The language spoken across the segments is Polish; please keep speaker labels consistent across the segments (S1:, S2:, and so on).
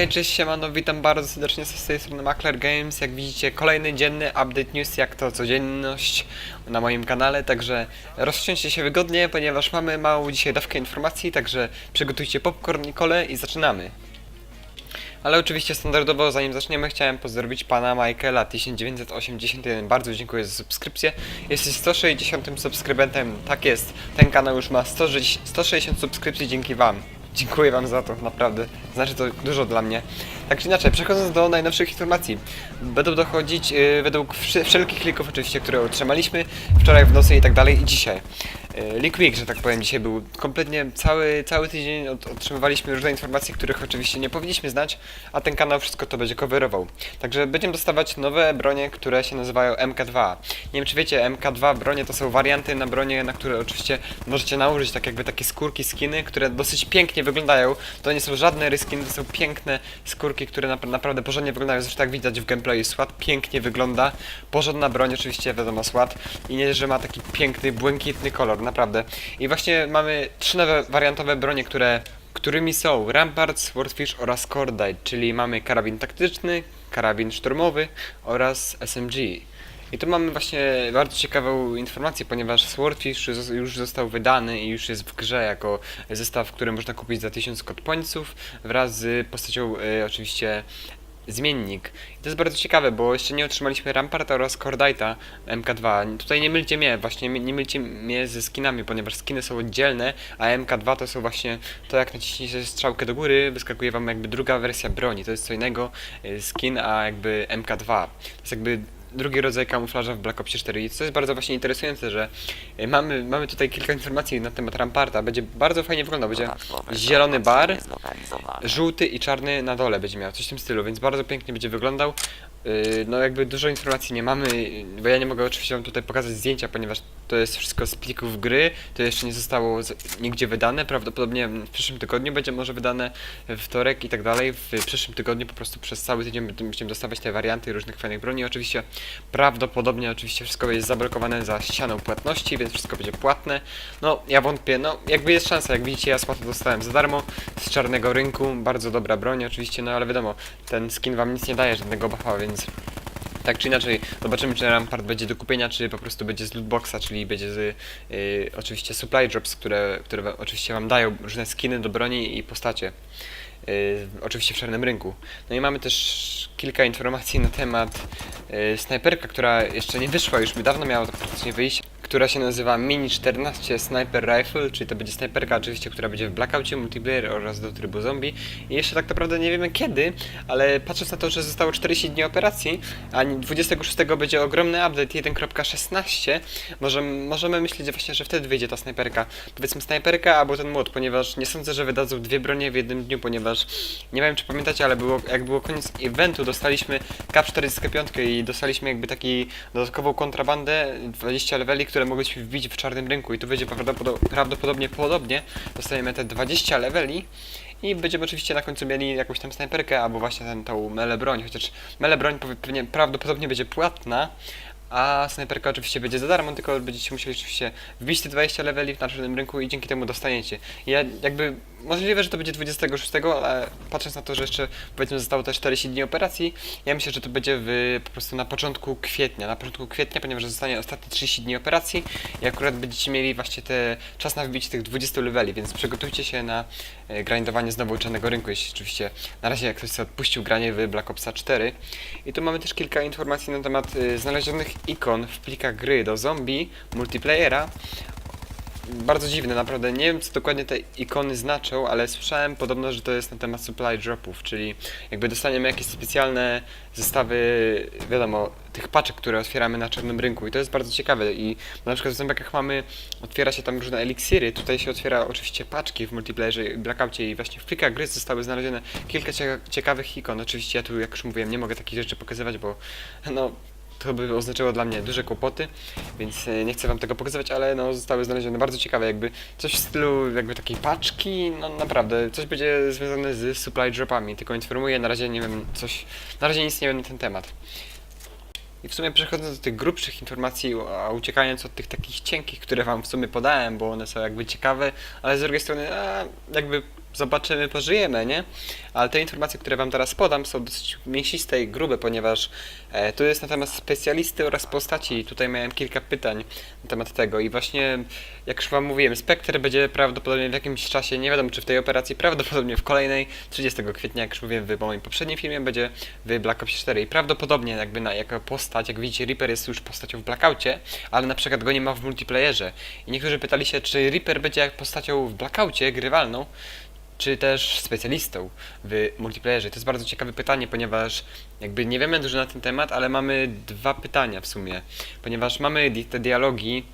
S1: Hej, cześć, siemano, witam bardzo serdecznie z tej strony Makler Games. Jak widzicie, kolejny dzienny update news, jak to codzienność na moim kanale, także rozsiądźcie się wygodnie, ponieważ mamy małą dzisiaj dawkę informacji, także przygotujcie popcorn i kole i zaczynamy. Ale oczywiście standardowo, zanim zaczniemy, chciałem pozdrowić pana Michaela 1981. Bardzo dziękuję za subskrypcję. Jesteś 160 subskrybentem. Tak jest. Ten kanał już ma 100, 160 subskrypcji dzięki wam. Dziękuję wam za to, naprawdę. Znaczy to dużo dla mnie. Tak czy inaczej, przechodząc do najnowszych informacji. Będą dochodzić yy, według wszelkich lików oczywiście, które otrzymaliśmy wczoraj w nocy i tak dalej i dzisiaj. Yy, Leak Week, że tak powiem, dzisiaj był kompletnie cały, cały tydzień od, otrzymywaliśmy różne informacje, których oczywiście nie powinniśmy znać, a ten kanał wszystko to będzie coverował. Także będziemy dostawać nowe bronie, które się nazywają MK2. Nie wiem czy wiecie, MK2 bronie to są warianty na bronie, na które oczywiście możecie nałożyć tak jakby takie skórki, skiny, które dosyć pięknie wyglądają. To nie są żadne ryskiny, to są piękne skórki, które nap naprawdę porządnie wyglądają. Zresztą jak widać w gameplayu SWAT pięknie wygląda. Porządna broń oczywiście, wiadomo SWAT. I nie, że ma taki piękny, błękitny kolor, naprawdę. I właśnie mamy trzy nowe wariantowe bronie, które którymi są Rampart, Swordfish oraz Cordite, czyli mamy karabin taktyczny, karabin szturmowy oraz SMG. I tu mamy właśnie bardzo ciekawą informację, ponieważ Swordfish już został wydany i już jest w grze jako zestaw, który można kupić za 1000 kod pońców wraz z postacią e, oczywiście zmiennik. I to jest bardzo ciekawe, bo jeszcze nie otrzymaliśmy Ramparta oraz Cordite'a MK2. Tutaj nie mylcie mnie, właśnie nie mylcie mnie ze skinami, ponieważ skiny są oddzielne, a MK2 to są właśnie to jak naciśniecie strzałkę do góry, wyskakuje wam jakby druga wersja broni. To jest co innego y, skin, a jakby MK2. To jest jakby drugi rodzaj kamuflaża w Black Opsie 4 i co jest bardzo właśnie interesujące, że y, mamy, mamy tutaj kilka informacji na temat Ramparta. Będzie bardzo fajnie wyglądał, będzie zielony bar, żółty i czarny na dole będzie miał, coś w tym stylu, więc bardzo pięknie będzie wyglądał. Yy, No jakby dużo informacji nie mamy, bo ja nie mogę oczywiście wam tutaj pokazać zdjęcia, ponieważ to jest wszystko z plików gry, to jeszcze nie zostało nigdzie wydane, prawdopodobnie w przyszłym tygodniu będzie może wydane wtorek i tak dalej, w przyszłym tygodniu po prostu przez cały tydzień będziemy dostawać te warianty różnych fajnych broni, oczywiście prawdopodobnie oczywiście wszystko jest zablokowane za ścianą płatności, więc wszystko będzie płatne, no ja wątpię, no jakby jest szansa, jak widzicie ja słabo dostałem za darmo z czarnego rynku, bardzo dobra broń oczywiście, no ale wiadomo, ten skin wam nic nie daje, żadnego buffa, więc tak czy inaczej, zobaczymy czy Rampart będzie do kupienia, czy po prostu będzie z lootboxa, czyli będzie z y, oczywiście supply drops, które, które oczywiście wam dają różne skiny do broni i postacie. Y, oczywiście w czarnym rynku. No i mamy też kilka informacji na temat y, snajperka, która jeszcze nie wyszła, już dawno miała to praktycznie wyjść, która się nazywa Mini 14 Sniper Rifle, czyli to będzie snajperka oczywiście, która będzie w Blackoutie multiplayer oraz do trybu zombie. I jeszcze tak naprawdę nie wiemy kiedy, ale patrząc na to, że zostało 40 dni operacji, a 26 będzie ogromny update 1.16, możemy, możemy myśleć właśnie, że wtedy wyjdzie ta snajperka. Powiedzmy snajperka albo ten młot, ponieważ nie sądzę, że wydadzą dwie bronie w jednym dniu, ponieważ nie wiem czy pamiętacie, ale było, jak było koniec eventu, dostaliśmy K45 i dostaliśmy jakby taki dodatkową kontrabandę 20 leveli, które mogliśmy wbić w czarnym rynku i tu będzie prawdopodo- prawdopodobnie podobnie. Dostajemy te 20 leveli i będziemy oczywiście na końcu mieli jakąś tam snajperkę albo właśnie ten, tą mele broń, chociaż mele broń pewnie prawdopodobnie będzie płatna, a snajperka oczywiście będzie za darmo, tylko będziecie musieli oczywiście wbić te 20 leveli na czarnym rynku i dzięki temu dostaniecie. Ja jakby możliwe, że to będzie 26, ale patrząc na to, że jeszcze powiedzmy zostało te 40 dni operacji, ja myślę, że to będzie w, po prostu na początku kwietnia. Na początku kwietnia, ponieważ zostanie ostatnie 30 dni operacji i akurat będziecie mieli właśnie te czas na wbicie tych 20 leveli, więc przygotujcie się na e, grindowanie znowu czarnego rynku, jeśli oczywiście na razie jak ktoś sobie odpuścił granie w Black Opsa 4. I tu mamy też kilka informacji na temat e, znalezionych ikon w plikach gry do zombie multiplayera bardzo dziwne, naprawdę. Nie wiem, co dokładnie te ikony znaczą, ale słyszałem podobno, że to jest na temat supply dropów, czyli jakby dostaniemy jakieś specjalne zestawy, wiadomo, tych paczek, które otwieramy na czarnym rynku i to jest bardzo ciekawe i na przykład w zombiakach mamy, otwiera się tam różne eliksiry, tutaj się otwiera oczywiście paczki w multiplayerze i blackoutie i właśnie w plikach gry zostały znalezione kilka ciekawych ikon. Oczywiście ja tu, jak już mówiłem, nie mogę takich rzeczy pokazywać, bo no to by oznaczało dla mnie duże kłopoty, więc e, nie chcę wam tego pokazywać, ale no zostały znalezione bardzo ciekawe, jakby coś w stylu jakby takiej paczki, no naprawdę, coś będzie związane z supply dropami, tylko informuję, na razie nie wiem, coś, na razie nic nie wiem na ten temat. I w sumie przechodząc do tych grubszych informacji, a uciekając od tych takich cienkich, które wam w sumie podałem, bo one są jakby ciekawe, ale z drugiej strony a, jakby zobaczymy, pożyjemy, nie? Ale te informacje, które wam teraz podam są dosyć mięsiste i grube, ponieważ e, tu jest na temat specjalisty oraz postaci tutaj miałem kilka pytań na temat tego i właśnie, jak już wam mówiłem, Spectre będzie prawdopodobnie w jakimś czasie, nie wiadomo czy w tej operacji, prawdopodobnie w kolejnej, 30 kwietnia, jak już mówiłem w moim poprzednim filmie, będzie w Black Ops 4 i prawdopodobnie jakby na, jako postać, jak widzicie, Reaper jest już postacią w Blackoutie, ale na przykład go nie ma w multiplayerze. I niektórzy pytali się, czy Reaper będzie jak postacią w Blackoutie, grywalną, czy też specjalistą w multiplayerze? To jest bardzo ciekawe pytanie, ponieważ jakby nie wiemy dużo na ten temat, ale mamy dwa pytania w sumie. Ponieważ mamy te dialogi,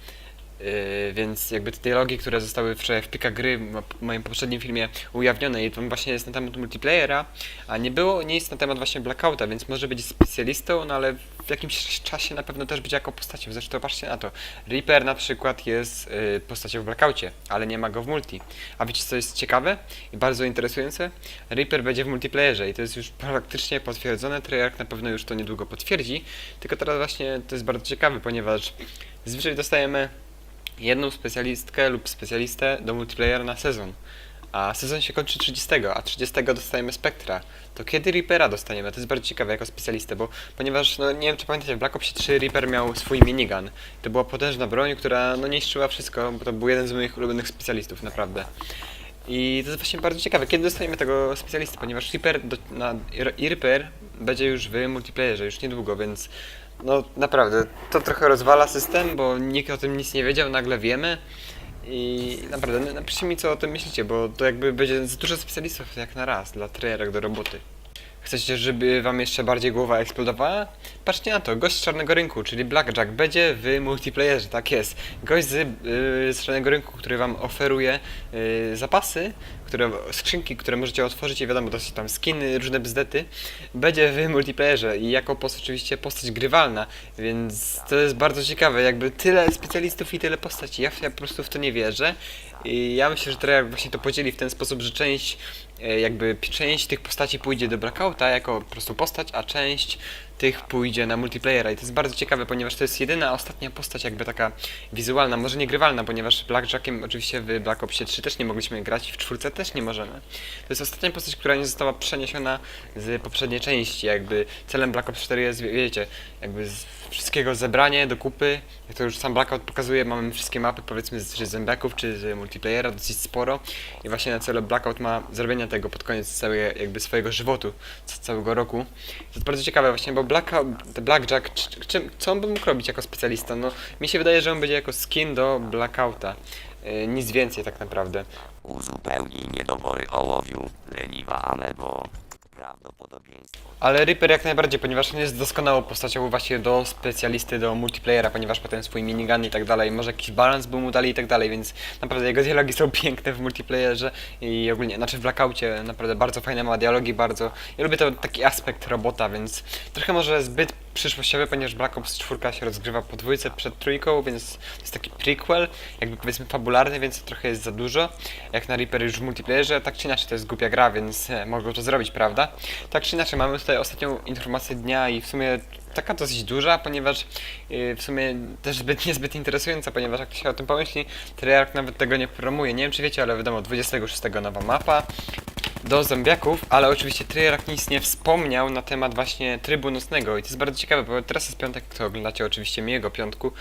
S1: yy, więc jakby te dialogi, które zostały wczoraj w Pika Gry w moim poprzednim filmie ujawnione i to właśnie jest na temat multiplayera, a nie było, jest na temat właśnie Blackouta, więc może być specjalistą, no ale w jakimś czasie na pewno też będzie jako postacią. Zresztą patrzcie na to. Reaper na przykład jest yy, postacią w Blackoutie, ale nie ma go w multi. A wiecie co jest ciekawe i bardzo interesujące? Reaper będzie w multiplayerze i to jest już praktycznie potwierdzone. Treyarch na pewno już to niedługo potwierdzi. Tylko teraz właśnie to jest bardzo ciekawe, ponieważ zazwyczaj dostajemy jedną specjalistkę lub specjalistę do multiplayera na sezon. A sezon się kończy 30, a 30 dostajemy Spectra. To kiedy Reapera dostaniemy? To jest bardzo ciekawe jako specjalistę, bo ponieważ, no nie wiem czy pamiętacie, w Black Ops 3 Reaper miał swój minigun. To była potężna broń, która no niszczyła wszystko, bo to był jeden z moich ulubionych specjalistów, naprawdę. I to jest właśnie bardzo ciekawe, kiedy dostaniemy tego specjalisty, ponieważ Reaper, do, na, Reaper będzie już w multiplayerze, już niedługo, więc no naprawdę, to trochę rozwala system, bo nikt o tym nic nie wiedział, nagle wiemy. I naprawdę, na- napiszcie mi co o tym myślicie, bo to jakby będzie za dużo specjalistów jak na raz dla Treyarch do roboty. Chcecie, żeby wam jeszcze bardziej głowa eksplodowała? Patrzcie na to, gość z czarnego rynku, czyli Blackjack, będzie w multiplayerze, tak jest. Gość z, yy, z czarnego rynku, który wam oferuje yy, zapasy, które, skrzynki, które możecie otworzyć i wiadomo, to są tam skiny, różne bzdety, będzie w multiplayerze i jako postać oczywiście postać grywalna, więc to jest bardzo ciekawe, jakby tyle specjalistów i tyle postaci, ja, ja po prostu w to nie wierzę i ja myślę, że Treyarch właśnie to podzieli w ten sposób, że część e, jakby część tych postaci pójdzie do Blackouta jako po prostu postać, a część tych pójdzie na multiplayera i to jest bardzo ciekawe, ponieważ to jest jedyna ostatnia postać jakby taka wizualna, może nie grywalna, ponieważ Blackjackiem oczywiście w Black Opsie 3 też nie mogliśmy grać i w czwórce też nie możemy. To jest ostatnia postać, która nie została przeniesiona z poprzedniej części, jakby celem Black Ops 4 jest, wie- wiecie, jakby z wszystkiego zebranie do kupy, jak to już sam Blackout pokazuje, mamy wszystkie mapy powiedzmy z, czy z czy z multiplayera dosyć sporo i właśnie na celu Blackout ma zrobienia tego pod koniec całego jakby swojego żywotu, c- całego roku. To jest bardzo ciekawe właśnie, bo Blackout, Blackjack, czy, czym, co on by mógł robić jako specjalista? No, mi się wydaje, że on będzie jako skin do Blackouta. Yy, nic więcej tak naprawdę.
S2: Uzupełnij niedobory ołowiu, leniwa amebo. Prawdopodobieństwo.
S1: Ale Reaper jak najbardziej, ponieważ on jest doskonałą postacią właśnie do specjalisty, do multiplayera, ponieważ potem swój minigun i tak dalej, może jakiś balans by mu dali i tak dalej, więc naprawdę jego dialogi są piękne w multiplayerze i ogólnie, znaczy w Blackoutie naprawdę bardzo fajne ma dialogi, bardzo, ja lubię to, taki aspekt robota, więc trochę może zbyt przyszłościowy, ponieważ Black Ops 4 się rozgrywa po dwójce przed trójką, więc jest taki prequel, jakby powiedzmy fabularny, więc to trochę jest za dużo, jak na Reaper już w multiplayerze, tak czy inaczej to jest głupia gra, więc e, mogą to zrobić, prawda? Tak czy inaczej, mamy tutaj ostatnią informację dnia i w sumie taka dosyć duża, ponieważ yy, w sumie też zbyt niezbyt interesująca, ponieważ jak się o tym pomyśli, Treyarch nawet tego nie promuje. Nie wiem czy wiecie, ale wiadomo, 26 nowa mapa do zombiaków, ale oczywiście Treyarch nic nie wspomniał na temat właśnie trybu nocnego i to jest bardzo ciekawe, bo teraz jest piątek, to oglądacie oczywiście miłego piątku.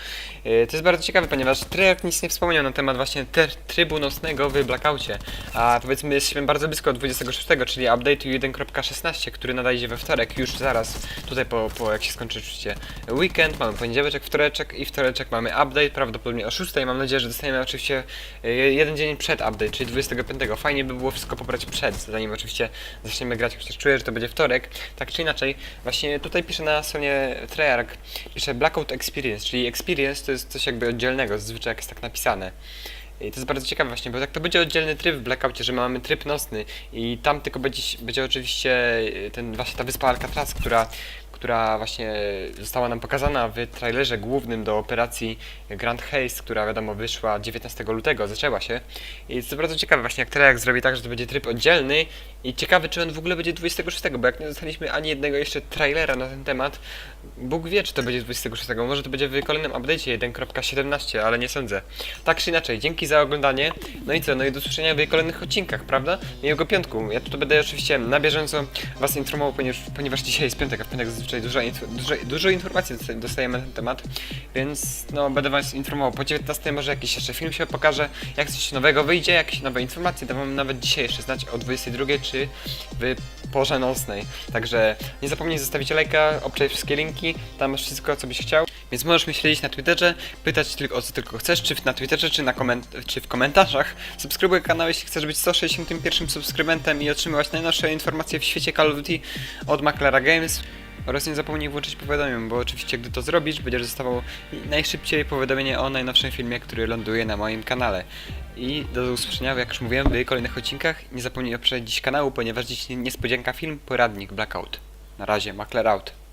S1: Yy, to jest bardzo ciekawe, ponieważ Treyarch nic nie wspomniał na temat właśnie trybu nocnego w Blackoutie, a powiedzmy jesteśmy bardzo blisko 26, czyli update'u 1.16, który nadejdzie we wtorek, już zaraz, tutaj po, po jak się skończy oczywiście weekend, mamy poniedziałek, wtoreczek i wtoreczek mamy update, prawdopodobnie o 6, mam nadzieję, że dostaniemy oczywiście yy, jeden dzień przed update, czyli 25. Fajnie by było wszystko pobrać przed, zanim oczywiście zaczniemy grać, chociaż czuję, że to będzie wtorek. Tak czy inaczej, właśnie tutaj piszę na stronie Treyarch, piszę Blackout Experience, czyli Experience to jest coś jakby oddzielnego, zazwyczaj jak jest tak napisane. I to jest bardzo ciekawe właśnie, bo tak to będzie oddzielny tryb w Blackoutie, że mamy tryb nocny i tam tylko będzie, będzie oczywiście ten właśnie ta wyspa Alcatraz, która, która właśnie została nam pokazana w trailerze głównym do operacji Grand Haste, która wiadomo wyszła 19 lutego, zaczęła się. I to bardzo ciekawe właśnie jak Treyarch zrobi tak, że to będzie tryb oddzielny i ciekawy czy on w ogóle będzie 26, bo jak nie dostaliśmy ani jednego jeszcze trailera na ten temat, Bóg wie czy to będzie 26, może to będzie w kolejnym update'cie 1.17, ale nie sądzę. Tak czy inaczej, dzięki za oglądanie, no i co, no i do usłyszenia w kolejnych odcinkach, prawda? Miłego piątku, ja tu będę oczywiście na bieżąco was informował, ponieważ, ponieważ dzisiaj jest piątek, a w piątek zazwyczaj dużo, inf- dużo, dużo informacji dosta- dostajemy na ten temat, więc no będę was informował. Po 19 może jakiś jeszcze film się pokaże, jak coś nowego wyjdzie, jakieś nowe informacje, dam wam nawet dzisiaj jeszcze znać o 22 czy w porze nocnej. Także nie zapomnij zostawić lajka, obczaj wszystkie linki, tam masz wszystko co byś chciał. Więc możesz mnie śledzić na Twitterze, pytać tylko o co tylko chcesz, czy na Twitterze, czy, na czy w komentarzach. Subskrybuj kanał, jeśli chcesz być 161 subskrybentem i otrzymywać najnowsze informacje w świecie Call of Duty od Maclera Games. Oraz nie zapomnij włączyć powiadomień, bo oczywiście gdy to zrobisz, będziesz dostawał najszybciej powiadomienie o najnowszym filmie, który ląduje na moim kanale. I do usłyszenia, jak już mówiłem, w kolejnych odcinkach. Nie zapomnij obejrzeć dziś kanału, ponieważ dziś niespodzianka film, poradnik Blackout. Na razie, Macler out.